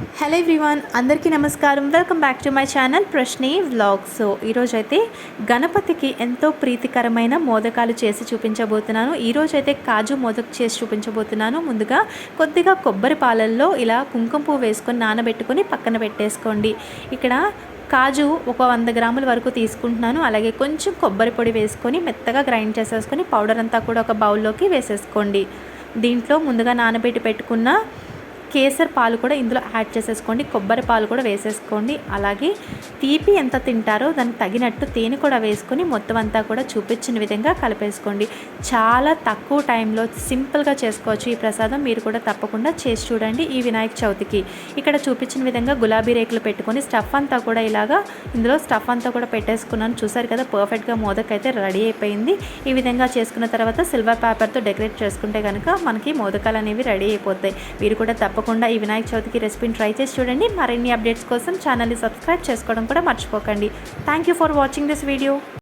Hello everyone అందరికీ నమస్కారం. Welcome back to my channel Prashni vlogs ఈరోజైతే ఈరోజు అయితే గణపతికి ఎంతో ప్రీతికరమైన మోదకాలు చేసి చూపించబోతున్నాను. ఈరోజు అయితే కాజు మోదక్ చేసి చూపించబోతున్నాను. ముందుగా కొద్దిగా కొబ్బరి పాలల్లో ఇలా కుంకుమ పువ్వు వేసుకొని నానబెట్టుకొని పక్కన పెట్టేసుకోండి. ఇక్కడ కాజు ఒక వంద గ్రాముల వరకు తీసుకుంటున్నాను. అలాగే కొంచెం కొబ్బరి పొడి వేసుకొని మెత్తగా గ్రైండ్ చేసేసుకొని పౌడర్ అంతా కూడా ఒక బౌల్లోకి వేసేసుకోండి. దీంట్లో ముందుగా నానబెట్టి పెట్టుకున్న కేసర్ పాలు కూడా ఇందులో యాడ్ చేసేసుకోండి కొబ్బరి పాలు కూడా వేసేసుకోండి. అలాగే తీపి ఎంత తింటారో దానికి తగినట్టు తేనె కూడా వేసుకొని మొత్తం అంతా కూడా చూపించిన విధంగా కలిపేసుకోండి. చాలా తక్కువ టైంలో సింపుల్గా చేసుకోవచ్చు ఈ ప్రసాదం మీరు కూడా తప్పకుండా చేసి చూడండి ఈ వినాయక చవితికి. ఇక్కడ చూపించిన విధంగా గులాబీ రేకులు పెట్టుకొని స్టఫ్ అంతా కూడా ఇలాగా ఇందులో స్టఫ్ అంతా కూడా పెట్టేసుకున్నాను. చూసారు కదా పర్ఫెక్ట్గా మోదక్ అయితే రెడీ అయిపోయింది. ఈ విధంగా చేసుకున్న తర్వాత సిల్వర్ పేపర్తో డెకరేట్ చేసుకుంటే కనుక మనకి మోదకాలు అనేవి రెడీ అయిపోతాయి. మీరు కూడా తప్ప తప్పకుండా ఈ వినాయక చవితికి రెసిపీని ట్రై చేసి చూడండి. మరిన్ని అప్డేట్స్ కోసం ఛానల్ని సబ్స్క్రైబ్ చేసుకోవడం కూడా మర్చిపోకండి. Thank you for watching this video